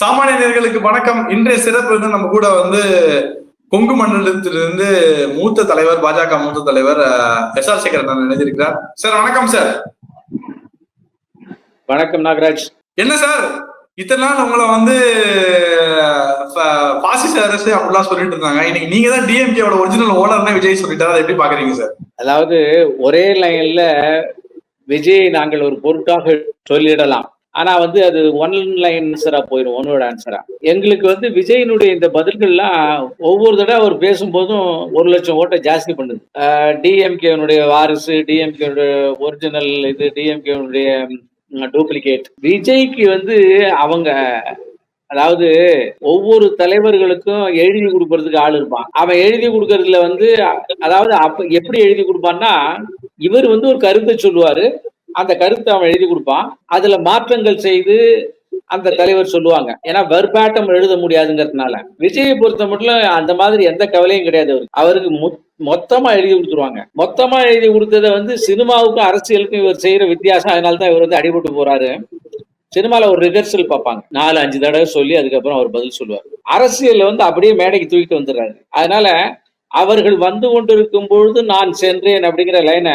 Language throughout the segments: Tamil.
சாமானியர்களுக்கு வணக்கம். இன்றைய சிறப்பு வந்து நம்ம கூட வந்து கொங்கு மண்டலத்திலிருந்து மூத்த தலைவர் பாஜக மூத்த தலைவர் எஸ் ஆர் சேகர் அண்ணன் இணைஞ்சிருக்கிறார் சார் வணக்கம் சார். வணக்கம் நாகராஜ். என்ன சார்? இத்தனை நாள் உங்களை வந்து பாசிச அரசு அப்படிலாம் சொல்லிட்டு இருந்தாங்க. இன்னைக்கு நீங்க தான் டிஎம்கேவோட ஒரிஜினல் ஓனர்னு விஜய் சொல்லிட்டாரு அதை எப்படி பாக்குறீங்க சார்? அதாவது ஒரே லைன்ல விஜய் நாங்கள் ஒரு பொருட்டாக சொல்லிடலாம். ஆனா வந்து அது ஒன் லைன் ஆன்சரா போயிடும் ஒன்னோட ஆன்சரா எங்களுக்கு வந்து விஜயனுடைய இந்த பதில்கள்லாம் ஒவ்வொரு தடவை அவர் பேசும்போதும் ஒரு லட்சம் ஓட்டை ஜாஸ்தி பண்ணுது. டிஎம்கேனுடைய வாரிசு டிஎம்கேனுடைய ஒரிஜினல் இது டிஎம்கேனுடைய டூப்ளிகேட் விஜய்க்கு வந்து அவங்க அதாவது ஒவ்வொரு தலைவர்களுக்கும் எழுதி கொடுக்கறதுக்கு ஆள் இருப்பான். அவன் எழுதி கொடுக்கறதுல வந்து அதாவது அப்ப எப்படி எழுதி கொடுப்பான்னா இவர் வந்து ஒரு கருத்தை சொல்லுவாரு. அந்த கருத்தை அவன் எழுதி கொடுப்பான். அதுல மாற்றங்கள் செய்து அந்த தலைவர் சொல்லுவாங்க. ஏன்னா வெர்பாட்டம் எழுத முடியாதுங்கிறதுனால. விஜயை பொறுத்த மட்டும் அந்த மாதிரி எந்த கவலையும் கிடையாது அவருக்கு. அவருக்கு மொத்தமா எழுதி கொடுத்துருவாங்க. மொத்தமா எழுதி கொடுத்ததை வந்து சினிமாவுக்கும் அரசியலுக்கும் இவர் செய்யற வித்தியாசம். அதனால தான் இவர் வந்து அடிபட்டு போறாரு. சினிமால ஒரு ரிஹர்சல் பார்ப்பாங்க. நாலு அஞ்சு தடவை சொல்லி அதுக்கப்புறம் அவர் பதில் சொல்லுவார். அரசியல்ல வந்து அப்படியே மேடைக்கு தூக்கிட்டு வந்துடுறாரு. அதனால அவர்கள் வந்து கொண்டிருக்கும் பொழுது நான் சென்றேன் அப்படிங்கிற லைனை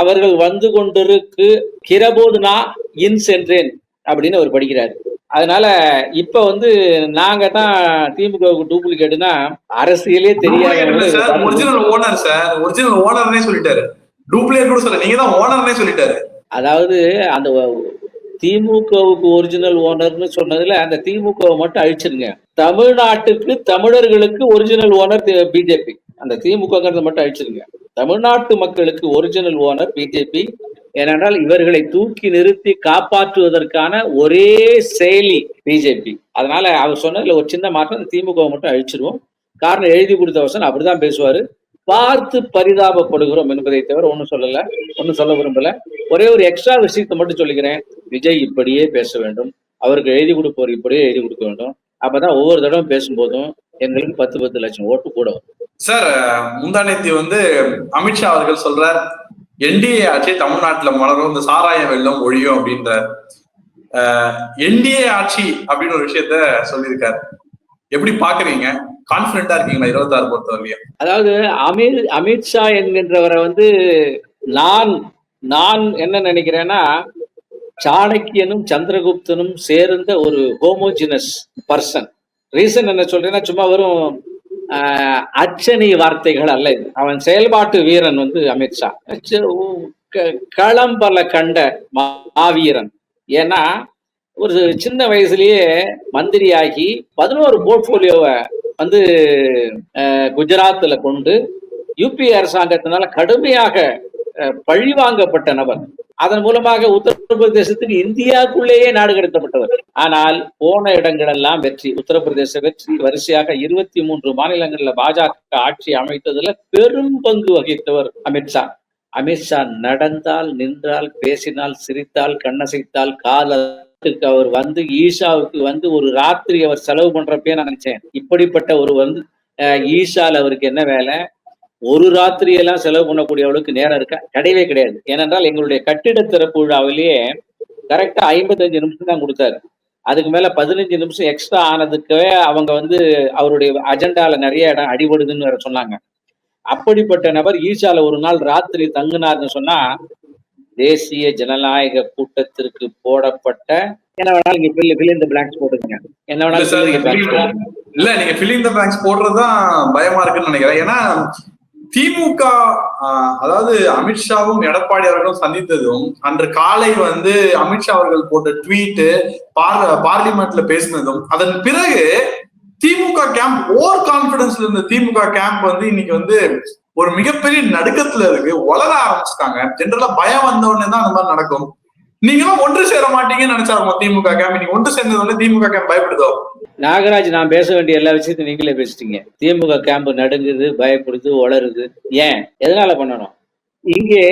அவர்கள் வந்து கொண்டிருக்கு கிரபோது நான் இன் சென்றேன் அப்படின்னு அவர் படிக்கிறாரு. அதனால இப்ப வந்து நாங்க தான் திமுகவுக்கு டூப்ளிகேட்னா அரசியலே தெரியாத sir original owner sir original ஓனர்னே சொல்லிட்டாரு. டூப்ளிகேட் கூட சொல்ல நீங்க தான் ஓனர்னே சொல்லிட்டாரு. அதாவது அந்த திமுகவுக்கு ஒரிஜினல் ஓனர்னு சொன்னதுல அந்த திமுகவை மட்டும் அழிச்சிருங்க. தமிழ்நாட்டுக்கு தமிழர்களுக்கு ஒரிஜினல் ஓனர் பிஜேபி. அந்த திமுகங்கிறத மட்டும் அழிச்சிருங்க. தமிழ்நாட்டு மக்களுக்கு ஒரிஜினல் ஓனர் பிஜேபி ஏனென்றால் இவர்களை தூக்கி நிறுத்தி காப்பாற்றுவதற்கான ஒரே செயலி பிஜேபி அதனால அவர் சொன்னதுல ஒரு சின்ன மாற்றம் திமுக திமுகவை மட்டும் அழிச்சிருவோம். காரணம் எழுதி கொடுத்த வசன் அப்படிதான் பேசுவாரு. பார்த்து பரிதாபப்படுகிறோம் என்பதை தவிர ஒன்றும் சொல்லல ஒன்றும் சொல்ல விரும்பல. ஒரே ஒரு எக்ஸ்ட்ரா விஷயத்தை மட்டும் சொல்லிக்கிறேன். விஜய் இப்படியே பேச வேண்டும். அவருக்கு எழுதி கொடுப்பவர் இப்படியே எழுதி கொடுக்க வேண்டும். அப்பதான் ஒவ்வொரு தடவை பேசும்போதும் எங்களுக்கு பத்து பத்து லட்சம் ஓட்டு கூட வரும். சார் முந்தானேத்தி வந்து அமித்ஷா அவர்கள் சொல்றார் என்டிஏ ஆட்சி தமிழ்நாட்டுல மலரும் இந்த சாராய வெள்ளம் ஒழியும் அப்படின்றார். என்டிஏ ஆட்சி அப்படின்னு ஒரு விஷயத்த சொல்லியிருக்காரு. எப்படி பாக்குறீங்க? கான்பிடண்டா இருக்கீங்களா இருபத்தாறு பொறுத்தவரையும் அதாவது அமித் அமித்ஷா என்கின்றவரை வந்து நான் நான் என்ன நினைக்கிறேன்னா சாணக்கியனும் சந்திரகுப்தனும் சேர்ந்த ஒரு ஹோமோஜினஸ் பர்சன் ரீசன் என்ன சொல்றேன்னா சும்மா வெறும் அச்சனி வார்த்தைகள் அல்ல இது. அவன் செயல்பாட்டு வீரன் வந்து அமித்ஷா களம் பல கண்ட மாவீரன். ஏன்னா ஒரு சின்ன வயசுலயே மந்திரியாகி பதினோரு போர்ட்போலியோவை வந்து அஹ், குஜராத்ல கொண்டு யூபி அரசாங்கத்தினால கடுமையாக பழிவாங்கப்பட்ட நபர். அதன் மூலமாக உத்தரப்பிரதேசத்துக்கு இந்தியாவுக்குள்ளேயே நாடு கடத்தப்பட்டவர். ஆனால் போன இடங்களெல்லாம் வெற்றி உத்தரப்பிரதேச வெற்றி. வரிசையாக இருபத்தி மூன்று மாநிலங்கள்ல பாஜக ஆட்சி அமைத்ததுல பெரும் பங்கு வகித்தவர் அமித்ஷா அமித்ஷா நடந்தால் நின்றால் பேசினால் சிரித்தால் கண்ணசைத்தால் காலத்துக்கு அவர் வந்து ஈஷாவுக்கு வந்து ஒரு ராத்திரி அவர் செலவு பண்றப்பே நான் நினைச்சேன். இப்படிப்பட்ட ஒரு வந்து ஈஷால அவருக்கு என்ன வேலை? ஒரு ராத்திரி எல்லாம் செலவு பண்ணக்கூடிய அளவுக்கு நேரம் இருக்கா? கிடையவே கிடையாது. ஏனென்றால் எங்களுடைய கட்டிட திறப்பு விழாவிலேயே கரெக்டா ஐம்பத்தஞ்சு நிமிஷம் தான் கொடுத்தாரு. அதுக்கு மேல பதினஞ்சு நிமிஷம் எக்ஸ்ட்ரா ஆனதுக்கவே அவங்க வந்து அவருடைய அஜெண்டால நிறைய இடம் அடிபடுதுன்னு வேற சொன்னாங்க. அப்படிப்பட்ட நபர் ஈஷால ஒரு நாள் ராத்திரி தங்குனார்னு சொன்னா தேசிய ஜனநாயக கூட்டத்திற்கு போடப்பட்ட என்ன வேணாலும் நீங்க fill in the blanks போட்டுக்கங்க. என்ன வேணாலும். இல்ல நீங்க ஃபில்லிங் த பேங்க்ஸ் போடுறதுதான் பயமா இருக்குன்னு நினைக்கிறேன். ஏன்னா திமுக அதாவது அமித்ஷாவும் எடப்பாடி அவர்களும் சந்தித்ததும் அன்று காலை வந்து அமித்ஷா அவர்கள் போட்ட ட்வீட்டு பார் பார்லிமெண்ட்ல பேசினதும் அதன் பிறகு திமுக கேம்ப் ஓவர் கான்பிடன்ஸ்ல இருந்த திமுக கேம்ப் வந்து இன்னைக்கு வந்து ஒரு மிகப்பெரிய நடுக்கத்துல இருக்கு. வளர ஆரம்பிச்சிட்டாங்க. ஜென்ரலா பயம் வந்த உடனே தான் அந்த மாதிரி நடக்கும். நீங்களும் ஒன்று சேர மாட்டீங்கன்னு நினைச்சாங்க திமுக கேம்ப் நீங்க ஒன்று சேர்ந்தது உடனே திமுக கேம்ப் பயப்படுதோ? நாகராஜ் நான் பேச வேண்டிய எல்லா விஷயத்தையும் நீங்களே பேசிட்டீங்க. திமுக கேம்ப் நடுங்குது பயப்படுது வளருது ஏன்? எதனால பண்ணணும்? இங்கே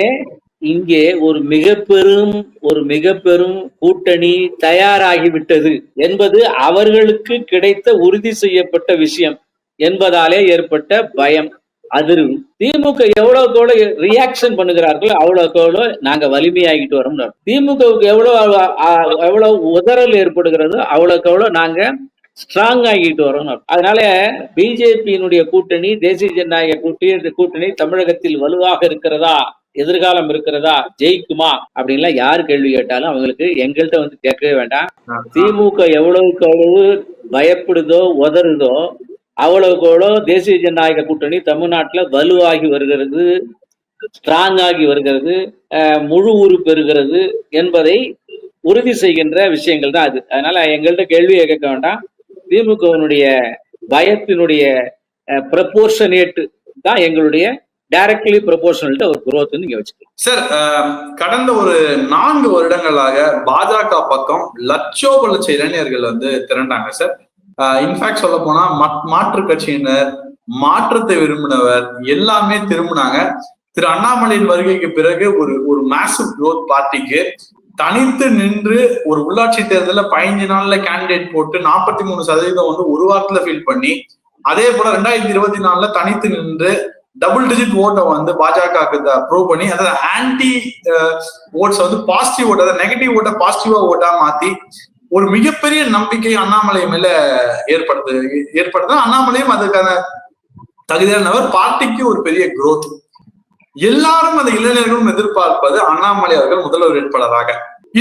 இங்கே ஒரு மிக பெரும் ஒரு மிக பெரும் கூட்டணி தயாராகிவிட்டது என்பது அவர்களுக்கு கிடைத்த உறுதி செய்யப்பட்ட விஷயம் என்பதாலே ஏற்பட்ட பயம். அதிரும் திமுக எவ்வளவுக்கு எவ்வளவு ரியாக்ஷன் பண்ணுகிறார்களோ அவ்வளவுக்கு எவ்வளவு நாங்க வலிமையாகிட்டு வரோம் திமுகவுக்கு எவ்வளவு எவ்வளவு உதறல் ஏற்படுகிறதோ அவ்வளவுக்கு எவ்வளவு நாங்க ஸ்ட்ராங் ஆகிட்டு வரோம் அதனால பிஜேபியினுடைய கூட்டணி தேசிய ஜனநாயக கூட்டணி கூட்டணி தமிழகத்தில் வலுவாக இருக்கிறதா? எதிர்காலம் இருக்கிறதா? ஜெயிக்குமா? அப்படின்லாம் யார் கேள்வி கேட்டாலும் அவங்களுக்கு எங்கள்கிட்ட வந்து கேட்கவே வேண்டாம். திமுக எவ்வளவுக்கு எவ்வளவு பயப்படுதோ உதறுதோ அவ்வளவுக்கு தேசிய ஜனநாயக கூட்டணி தமிழ்நாட்டில் வலுவாகி வருகிறது ஸ்ட்ராங் ஆகி வருகிறது முழு உரு பெறுகிறது என்பதை உறுதி செய்கின்ற விஷயங்கள் தான் அது. அதனால எங்கள்கிட்ட கேள்வியை கேட்க வேண்டாம். திமுகவினுடைய பயத்தினுடைய ப்ரப்போர்ஷனேட் தான் எங்களுடைய டைரக்ட்லி ப்ரொபோர்ஷனல்ட்ட ஒரு குரோத் நீங்க வச்சுக்கலாம். சார் கடந்த ஒரு நான்கு வருடங்களாக பாஜக பக்கம் லட்சோபல இளைஞர்கள் வந்து திரண்டாங்க சார் இன்ஃபேக்ட் சொல்ல போனா மாற்று கட்சியினர் மாற்றத்தை விரும்பினவர் எல்லாமே திரும்பினாங்க. திரு அண்ணாமலையின் வருகைக்கு பிறகு ஒரு ஒரு மேசிவ் குரோத் பார்ட்டிக்கு தனித்து நின்று ஒரு உள்ளாட்சி தேர்தலில் பதினஞ்சு நாள்ல கேண்டிடேட் போட்டு நாற்பத்தி மூணு சதவீதம் வந்து ஒரு வாரத்துல ஃபில் பண்ணி அதே போல ரெண்டாயிரத்தி இருபத்தி நாலுல தனித்து நின்று டபுள் டிஜிட் ஓட்டை வந்து பாஜக ப்ரூவ் பண்ணி அதாவது ஆன்டி ஓட்ஸ் வந்து பாசிட்டிவ் ஓட்டை நெகட்டிவ் ஓட்டை பாசிட்டிவா ஓட்டா மாத்தி ஒரு மிகப்பெரிய நம்பிக்கை அண்ணாமலை மேல ஏற்படுத்து ஏற்படுத்து அண்ணாமலையும் அதுக்கான தகுதியானவர் பார்ட்டிக்கு ஒரு பெரிய growth. எல்லாரும் அந்த இளைஞர்களும் எதிர்பார்ப்பது அண்ணாமலை அவர்கள் முதல்வர் வேட்பாளராக.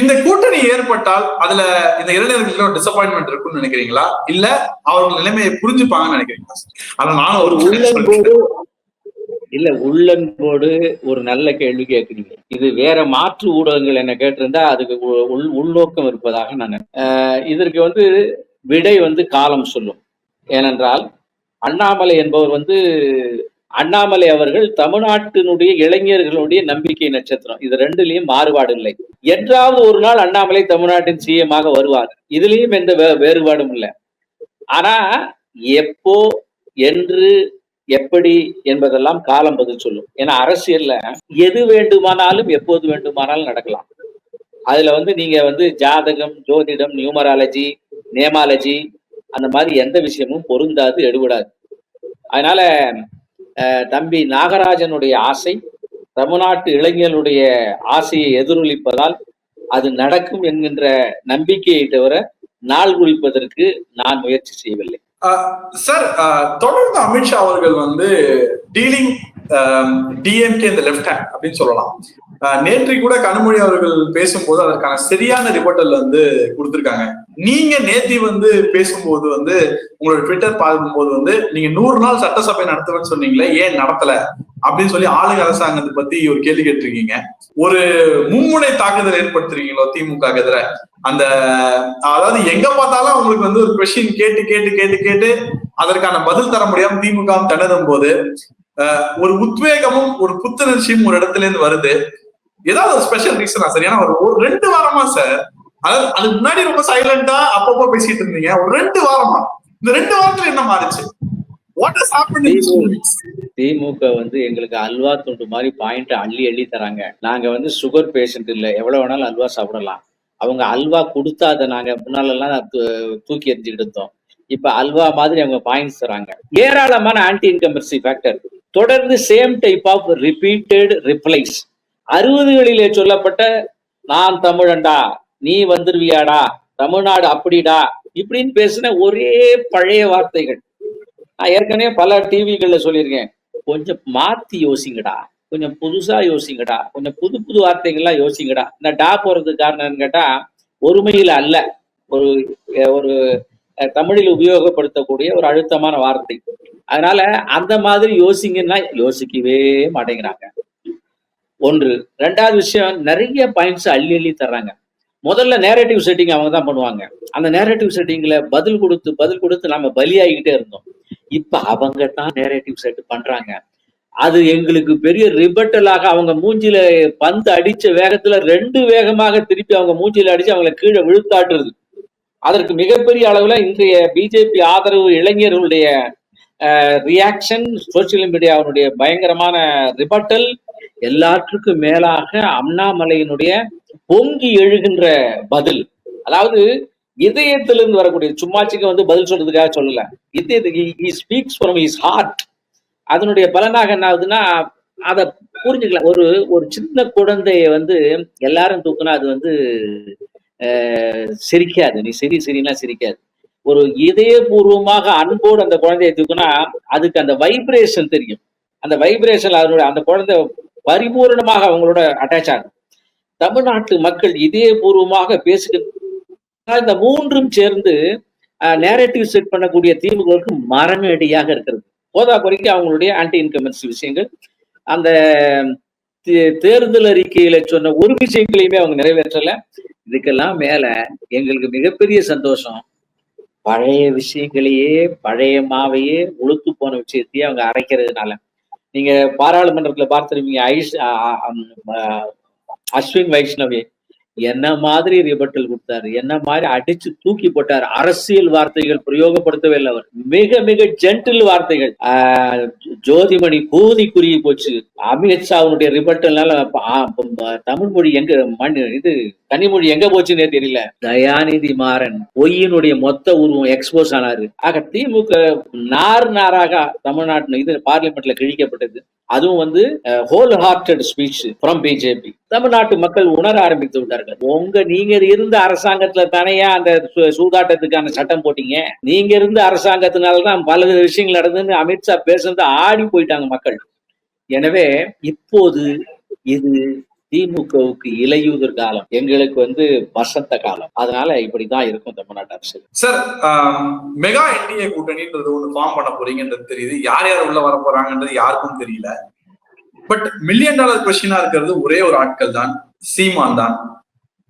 இந்த கூட்டணி ஏற்பட்டால் அதுல இந்த இளைஞர்களுக்கு டிசப்பாயின்மெண்ட் இருக்கும்னு நினைக்கிறீங்களா? இல்ல அவர்கள் நிலைமையை புரிஞ்சுப்பாங்கன்னு நினைக்கிறீங்களா? ஆனா நானும் ஒரு இல்ல உள்ளன்போடு ஒரு நல்ல கேள்வி கேட்குறீங்க. இது வேற மாற்று ஊடகங்கள் என்ன கேட்டிருந்தா அதுக்கு உ- உள் உள்நோக்கம் இருப்பதாக நான் இதற்கு வந்து விடை வந்து காலம் சொல்லும். ஏனென்றால் அண்ணாமலை என்பவர் வந்து அண்ணாமலை அவர்கள் தமிழ்நாட்டினுடைய இளைஞர்களுடைய நம்பிக்கை நட்சத்திரம். இது ரெண்டுலயும் மாறுபாடு இல்லை. என்றாவது ஒரு நாள் அண்ணாமலை தமிழ்நாட்டின் சிஎமாக வருவார். இதுலயும் எந்த வே- வேறுபாடும் இல்லை. ஆனா எப்போ என்று எப்படி என்பதெல்லாம் காலம் பதில் சொல்லும். ஏன்னா அரசியல்ல எது வேண்டுமானாலும் எப்போது வேண்டுமானாலும் நடக்கலாம். அதுல வந்து நீங்க வந்து ஜாதகம் ஜோதிடம் நியூமராலஜி நேமாலஜி அந்த மாதிரி எந்த விஷயமும் பொருந்தாது எடுபடாது. அதனால அஹ், தம்பி நாகராஜனுடைய ஆசை தமிழ்நாட்டு இளைஞர்களுடைய ஆசையை எதிரொலிப்பதால் அது நடக்கும் என்கின்ற நம்பிக்கையை தவிர நாள் குறிப்பதற்கு நான் முயற்சி செய்யவில்லை. சார் தொடர்ந்து அமித்ஷா அவர்கள் வந்து டீலிங் டிஎம்கே இந்த லெஃப்ட் ஹேண்ட் அப்படின்னு சொல்லலாம். நேற்று கூட கனிமொழி அவர்கள் பேசும்போது அதற்கான சரியான ரிப்போர்ட்டல் வந்து கொடுத்திருக்காங்க. நீங்க நேத்தி வந்து பேசும்போது வந்து உங்களோட ட்விட்டர் பார்க்கும்போது வந்து நீங்க நூறு நாள் சட்டசபை நடத்துவேன்னு சொன்னீங்களே ஏன் நடத்தல? அப்படின்னு சொல்லி ஆளுங்க அரசாங்கத்தை பத்தி ஒரு கேள்வி கேட்டிருக்கீங்க. ஒரு மும்முனை தாக்குதல் ஏற்படுத்துறீங்களோ திமுக எதிர? அந்த அதாவது எங்க பார்த்தாலும் அவங்களுக்கு வந்து ஒரு கொஸ்டின் கேட்டு கேட்டு கேட்டு கேட்டு அதற்கான பதில் தர முடியாம திமுக திணறும் போது ஒரு உத்வேகமும் ஒரு புத்துணர்ச்சியும் ஒரு இடத்துல இருந்து வருது. ஏதாவது ஒரு ஸ்பெஷல் ரீசனா சார் ஏன்னா ஒரு ஒரு ரெண்டு வாரமா சார் அதாவது அதுக்கு முன்னாடி ரொம்ப சைலண்டா அப்பப்போ பேசிட்டு இருந்தீங்க. ஒரு ரெண்டு வாரமா. இந்த ரெண்டு வாரத்துல என்ன மாறுச்சு? திமுக வந்து எங்களுக்கு அல்வா துண்டு மாதிரி பாயிண்ட் அள்ளி அள்ளி தராங்க. நாங்க வந்து சுகர் பேஷண்ட் இல்ல. எவ்வளவு வேணாலும் அல்வா சாப்பிடலாம். அவங்க அல்வா கொடுத்தா அதை நாங்க முன்னாலெல்லாம் தூ- தூக்கி எறிஞ்சுக்கிட்டு இருந்தோம். இப்ப அல்வா மாதிரி அவங்க பாயிண்ட்ஸ் தராங்க. ஏராளமான ஆன்டி இன்கம்பர்சி ஃபேக்டர் தொடர்ந்து same type of repeated replies அறுபதுகளிலே சொல்லப்பட்ட நான் தமிழண்டா நீ வந்துருவியாடா தமிழ்நாடு அப்படிடா இப்படின்னு பேசின ஒரே பழைய வார்த்தைகள். நான் ஏற்கனவே பல டிவிகள்ல சொல்லியிருக்கேன். கொஞ்சம் மாத்தி யோசிங்கடா கொஞ்சம் புதுசா யோசிங்கடா கொஞ்சம் புது புது வார்த்தைகள்லாம் யோசிங்கடா. இந்த டா போறதுக்கு காரணம் என்னன்னு கேட்டா ஒருமையில அல்ல. ஒரு ஒரு தமிழில் உபயோகப்படுத்தக்கூடிய ஒரு அழுத்தமான வார்த்தை. அதனால அந்த மாதிரி யோசிங்கன்னா யோசிக்கவே மாட்டேங்கிறாங்க. ஒன்று. ரெண்டாவது விஷயம் நிறைய பாயிண்ட்ஸ் அள்ளி அள்ளி தர்றாங்க. முதல்ல நேரேட்டிவ் செட்டிங் அவங்க தான் பண்ணுவாங்க. அந்த நேரேட்டிவ் செட்டிங்ல பதில் கொடுத்து பதில் கொடுத்து நம்ம பலியாகிக்கிட்டே இருந்தோம். இப்ப அவங்க தான் நேரேட்டிவ் செட் பண்றாங்க. அது எங்களுக்கு பெரிய ரிபட்டலாக அவங்க மூஞ்சில பந்து அடிச்ச வேகத்துல ரெண்டு வேகமாக திருப்பி அவங்க மூஞ்சில அடிச்சு அவங்களை கீழே விழுத்தாட்டுறது. அதற்கு மிகப்பெரிய அளவுல இன்றைய பிஜேபி ஆதரவு இளைஞர்களுடைய ரியாக்ஷன் சோசியல் மீடியாவுடைய பயங்கரமான ரிபட்டல் எல்லாற்றுக்கும் மேலாக அண்ணாமலையினுடைய பொங்கி எழுகின்ற பதில். அதாவது இதயத்திலிருந்து வரக்கூடிய சும்மாச்சிக்கு வந்து பதில் சொல்றதுக்காக சொல்லல. இதயத்துக்கு ஸ்பீக்ஸ் ஃப்ரம் ஹார்ட் அதனுடைய பலனாக என்ன ஆகுதுன்னா அதை புரிஞ்சுக்கலாம் ஒரு ஒரு சின்ன குழந்தைய வந்து எல்லாரும் தூக்குனா அது வந்து சிரிக்காது. நீ சிரி சிரினா சிரிக்காது. ஒரு இதயபூர்வமாக அன்போடு அந்த குழந்தையை தூக்குனா அதுக்கு அந்த வைப்ரேஷன் தெரியும். அந்த வைப்ரேஷன் அதனுடைய அந்த குழந்தை பரிபூரணமாக அவங்களோட அட்டாச் ஆகும். தமிழ்நாட்டு மக்கள் இதே பூர்வமாக பேசுகிற இந்த மூன்றும் சேர்ந்து நேரட்டிவ் செட் பண்ணக்கூடிய தீவுகளுக்கு மரமேடியாக இருக்கிறது. போதா குறைக்கு அவங்களுடைய ஆன்டி இன்கமன்சி விஷயங்கள். அந்த தே- தேர்தல் அறிக்கையில சொன்ன ஒரு விஷயங்களையுமே அவங்க நிறைவேற்றல. இதுக்கெல்லாம் மேல எங்களுக்கு மிகப்பெரிய சந்தோஷம். பழைய விஷயங்களையே பழைய மாவையே ஒழுத்து போன விஷயத்தையே அவங்க அரைக்கிறதுனால. நீங்க பாராளுமன்றத்துல பார்த்துருவீங்க ஐஷ் Ashwin Vaishnavi. என்ன மாதிரி ரிபட்டல் கொடுத்தாரு? என்ன மாதிரி அடிச்சு தூக்கி போட்டார்? அரசியல் வார்த்தைகள் பிரயோகப்படுத்தவே இல்லை அவர். மிக மிக ஜென்டில் வார்த்தைகள். ஜோதிமணி கூதி குறுகி போச்சு. அமித்ஷாவுடைய ரிபட்டல்னால தமிழ் மொழி எங்க மண் இது கனிமொழி எங்க போச்சுன்னே தெரியல. தயாநிதி மாறன் பொய்யினுடைய மொத்த உருவம் எக்ஸ்போஸ் ஆனாரு. ஆக திமுக நார் நாராக தமிழ்நாட்டில் இது பார்லிமெண்ட்ல கிழிக்கப்பட்டது. அதுவும் வந்து whole hearted speech from BJP தமிழ்நாட்டு மக்கள் உணர ஆரம்பித்து விட்டார் இருக்கிறார்கள் உங்க நீங்க இருந்த அரசாங்கத்துல தானேயா அந்த சூதாட்டத்துக்கான சட்டம் போட்டீங்க. நீங்க இருந்த அரசாங்கத்தினாலதான் பல விஷயங்கள் நடந்ததுன்னு அமித்ஷா பேசுறது ஆடி போயிட்டாங்க மக்கள். எனவே இப்போது இது திமுகவுக்கு இலையுதிர் காலம். எங்களுக்கு வந்து வசந்த காலம். அதனால இப்படிதான் இருக்கும் தமிழ்நாட்டு அரசு. சார் மெகா என்டிஏ கூட்டணின்றது ஒண்ணு ஃபார்ம் பண்ண போறீங்கன்றது தெரியுது. யார் யார் உள்ள வர போறாங்கன்றது யாருக்கும் தெரியல. பட் மில்லியன் டாலர் கொஸ்டினா இருக்கிறது ஒரே ஒரு ஆட்கள் தான் சீமான் தான்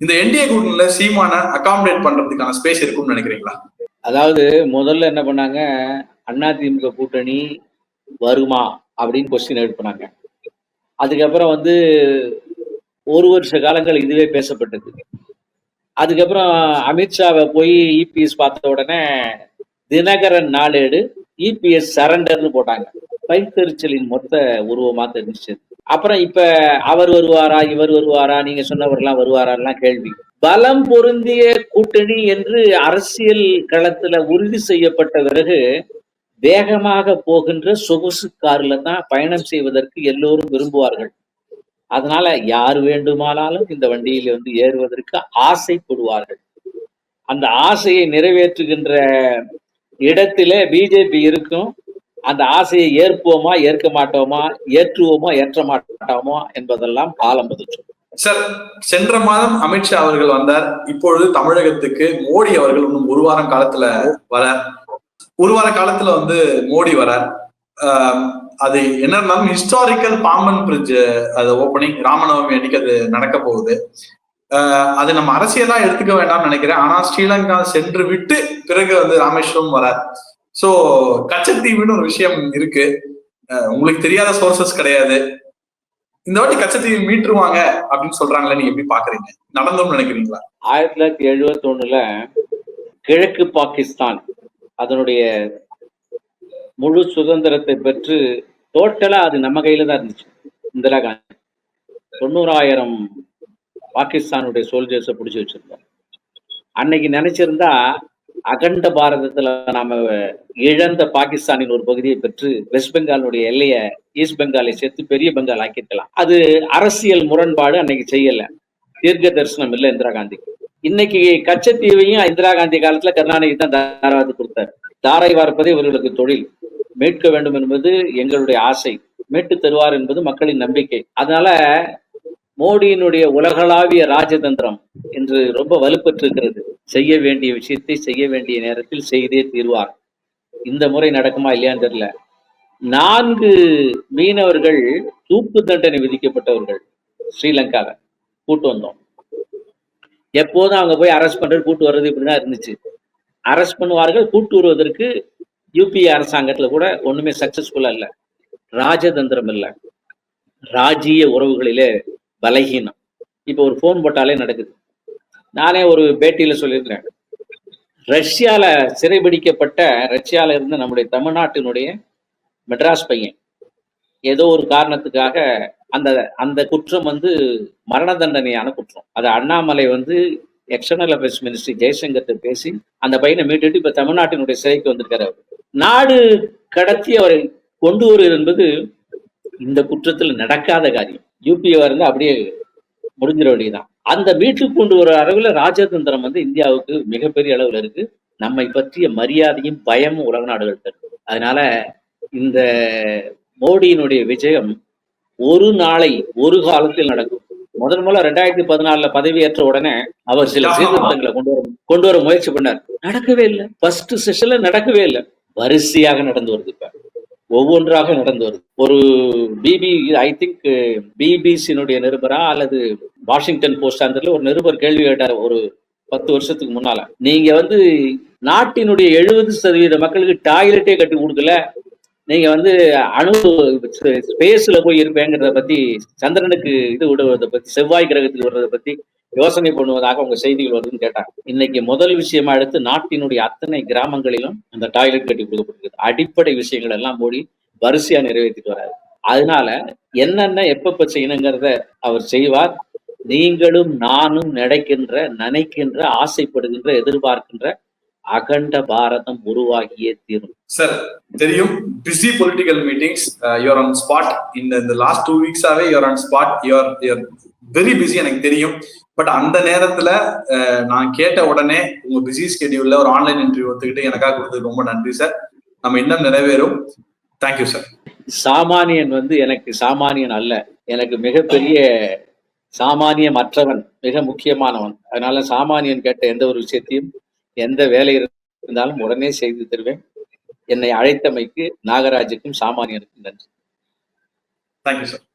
இந்த என்டிஏ கூட்டணியில சீமான அகாமடேட் பண்றதுக்கான ஸ்பேஸ் இருக்கும்னு நினைக்கிறீங்களா? அதாவது முதல்ல என்ன பண்ணாங்க? அதிமுக கூட்டணி வருமா அப்படின்னு கொஸ்டின் எழுப்பினாங்க அதுக்கப்புறம் வந்து ஒரு வருஷ காலங்கள் இதுவே பேசப்பட்டது. அதுக்கப்புறம் அமித்ஷாவை போய் இபிஎஸ் பார்த்த உடனே தினகரன் நாளேடு இபிஎஸ் சரண்டர்னு போட்டாங்க. பைத்தறிச்சலின் மொத்த உருவமா தெரிஞ்சது அப்புறம் இப்ப அவர் வருவாரா இவர் வருவாரா நீங்க சொன்னவர்லாம் வருவாராலாம் கேள்வி. பலம் பொருந்திய கூட்டணி என்று அரசியல் களத்துல உறுதி செய்யப்பட்ட பிறகு வேகமாக போகின்ற சொகுசு கார்ல தான் பயணம் செய்வதற்கு எல்லோரும் விரும்புவார்கள். அதனால யார் வேண்டுமானாலும் இந்த வண்டியில் வந்து ஏறுவதற்கு ஆசைப்படுவார்கள். அந்த ஆசையை நிறைவேற்றுகின்ற இடத்திலே பிஜேபி இருக்கும். அந்த ஆசையை ஏற்போமா ஏற்க மாட்டோமா ஏற்றுவோமா ஏற்ற மாட்டோமா என்பதெல்லாம் காலம் பதில் சார் சென்ற மாதம் அமித்ஷா அவர்கள் வந்தார். இப்பொழுது தமிழகத்துக்கு மோடி அவர்கள் இன்னும் ஒரு வாரம் காலத்துல வர ஒரு வார காலத்துல வந்து மோடி வரார். ஆஹ் அது என்ன இருந்தாலும் ஹிஸ்டாரிக்கல் பாம்பன் பிரிட்ஜ் அது ஓப்பனிங் ராமநவமி அன்னைக்கு அது நடக்க போகுது. ஆஹ் அது நம்ம அரசியலா எடுத்துக்க வேண்டாம்னு நினைக்கிறேன். ஆனா ஸ்ரீலங்கா சென்று விட்டு பிறகு வந்து ராமேஸ்வரம் வரார். சோ கச்சத்தீவுன்னு ஒரு விஷயம் இருக்கு. உங்களுக்கு தெரியாத சோர்சஸ் கிடையாது. இந்த வாட்டி கச்சத்தீவு மீட்டுருவாங்க அப்படின்னு சொல்றாங்களே நீங்க எப்படி பாக்குறீங்க? நடந்தோம்னு நினைக்கிறீங்களா? ஆயிரத்தி தொள்ளாயிரத்தி எழுபத்தி ஒண்ணுல கிழக்கு பாகிஸ்தான் அதனுடைய முழு சுதந்திரத்தை பெற்று டோட்டலா அது நம்ம கையில தான் இருந்துச்சு இந்திரா காந்தி. தொண்ணூறாயிரம் பாகிஸ்தானுடைய சோல்ஜர்ஸை பிடிச்சி வச்சிருந்தோம். அன்னைக்கு நினைச்சிருந்தா அகண்ட பாரதத்துல நாம இழந்த பாகிஸ்தானின் ஒரு பகுதியை பெற்று வெஸ்ட் பெங்காலுடைய எல்லைய ஈஸ்ட் பெங்காலை சேர்த்து பெரிய பெங்கால் ஆக்கிக்கலாம் அது அரசியல் முரண்பாடு அன்னைக்கு செய்யல. தீர்க்க தரிசனம் இல்லை இந்திரா காந்திக்கு. இன்னைக்கு கச்சத்தீவையும் இந்திரா காந்தி காலத்துல கருணாநிதி தான் தாராவது கொடுத்தார். தாரை வார்ப்பதே இவர்களுக்கு தொழில். மீட்க வேண்டும் என்பது எங்களுடைய ஆசை. மீட்டு தருவார் என்பது மக்களின் நம்பிக்கை. அதனால மோடியினுடைய உலகளாவிய ராஜதந்திரம் என்று ரொம்ப வலுப்பெற்றிருக்கிறது. செய்ய வேண்டிய விஷயத்தை செய்ய வேண்டிய நேரத்தில் செய்தே தீர்வார். இந்த முறை நடக்குமா இல்லையான்னு தெரியல. நான்கு மீனவர்கள் தூக்கு தண்டனை விதிக்கப்பட்டவர்கள் ஸ்ரீலங்காவை கூட்டு வந்தோம். எப்போதும் அவங்க போய் அரெஸ்ட் பண்றது கூட்டு வர்றது இப்படிதான் இருந்துச்சு. அரெஸ்ட் பண்ணுவார்கள் கூட்டு வருவதற்கு யூபிஏ அரசாங்கத்துல கூட ஒண்ணுமே சக்சஸ்ஃபுல்லா இல்ல ராஜதந்திரம் இல்ல. ராஜீய உறவுகளிலே பலகீனம். இப்போ ஒரு ஃபோன் போட்டாலே நடக்குது. நானே ஒரு பேட்டியில சொல்லியிருக்கிறேன். ரஷ்யால சிறைபிடிக்கப்பட்ட ரஷ்யால இருந்த நம்முடைய தமிழ்நாட்டினுடைய மெட்ராஸ் பையன். ஏதோ ஒரு காரணத்துக்காக அந்த அந்த குற்றம் வந்து மரண தண்டனையான குற்றம். அது அண்ணாமலை வந்து எக்ஸ்டர்னல் அஃபேர்ஸ் மினிஸ்ட்ரி ஜெய்சங்கர்கிட்ட பேசி அந்த பையனை மீட்டுட்டு இப்ப தமிழ்நாட்டினுடைய சிறைக்கு வந்திருக்காரு நாடு கடத்தி அவரை கொண்டு வருவது என்பது இந்த குற்றத்தில் நடக்காத காரியம். யூபிஏ இருந்தா அப்படியே முடிஞ்சிட வேண்டியதுதான் அந்த மீட்டு கொண்டு வர அளவுல ராஜதந்திரம் வந்து இந்தியாவுக்கு மிகப்பெரிய அளவுல இருக்கு. நம்மை பற்றிய மரியாதையும் பயமும் உலக நாடுகள் இருக்கு அதனால இந்த மோடியினுடைய விஜயம் ஒரு நாளை ஒரு காலத்தில் நடக்கும். முதன் முதல்ல ரெண்டாயிரத்தி பதினாலுல பதவியேற்ற உடனே அவர் சில. சீர்திருத்தங்களை கொண்டு வர கொண்டு வர முயற்சி பண்ணார். நடக்கவே இல்லை. ஃபர்ஸ்ட் செஷன்ல நடக்கவே இல்லை. வரிசையாக நடந்து வருது இப்ப. ஒவ்வொன்றாக நடந்து வருது. ஒரு பிபி ஐ திங்க் பிபிசியினுடைய நிருபரா அல்லது வாஷிங்டன் போஸ்ட் அந்த ஒரு நிருபர் கேள்வி கேட்டார் ஒரு பத்து வருஷத்துக்கு முன்னால. நீங்க வந்து நாட்டினுடைய எழுபது சதவீத மக்களுக்கு டாய்லெட்டே கட்டி கொடுக்கல. நீங்க வந்து அணு ஸ்பேஸ்ல போய் இருப்பேங்கிறத பத்தி சந்திரனுக்கு இது விடுவதை பத்தி செவ்வாய் கிரகத்துக்கு வர்றதை பத்தி யோசனை பண்ணுவதாக உங்க செய்திகள் வருதுன்னு கேட்டாங்க. இன்னைக்கு முதல் விஷயமா எடுத்து நாட்டினுடைய அத்தனை கிராமங்களிலும் அந்த டாய்லெட் கட்டி கொடுக்கப்பட்டிருக்கு அடிப்படை விஷயங்கள் எல்லாம் மூடி வரிசையா நிறைவேற்றிட்டு வராது அதனால என்னென்ன எப்பப்ப செய்யணுங்கிறத அவர் செய்வார். நீங்களும் நானும் நினைக்கின்ற நினைக்கின்ற ஆசைப்படுகின்ற எதிர்பார்க்கின்ற அகண்ட பாரதம் உருவாகியே தீரும். சார் தெரியும்? Busy political meetings you're on spot இந்த இந்த last two வீக்ஸாவே you're on spot you're you're very busy எனக்கு தெரியும். பட் அந்த நேரத்துல அஹ், நான் கேட்ட உடனே உங்க பிஸி ஸ்கெடியூல்ல ஒரு ஆன்லைன் இன்டர்வியூ ஒத்துக்கிட்டு எனக்காக கொடுத்ததுக்கு ரொம்ப நன்றி சார் நம்ம இன்னும் நிறைவேறும். தேங்க்யூ சார் சாமானியன் வந்து எனக்கு சாமானியன் அல்ல. எனக்கு மிகப்பெரிய சாமானியமற்றவன் மிக முக்கியமானவன். அதனால சாமானியன் கேட்ட எந்த ஒரு விஷயத்தையும் எந்த வேலை இருந்தாலும் உடனே செய்து தருவேன். என்னை அழைத்தமைக்கு நாகராஜுக்கும் சாமானியனுக்கும் நன்றி. Thank you sir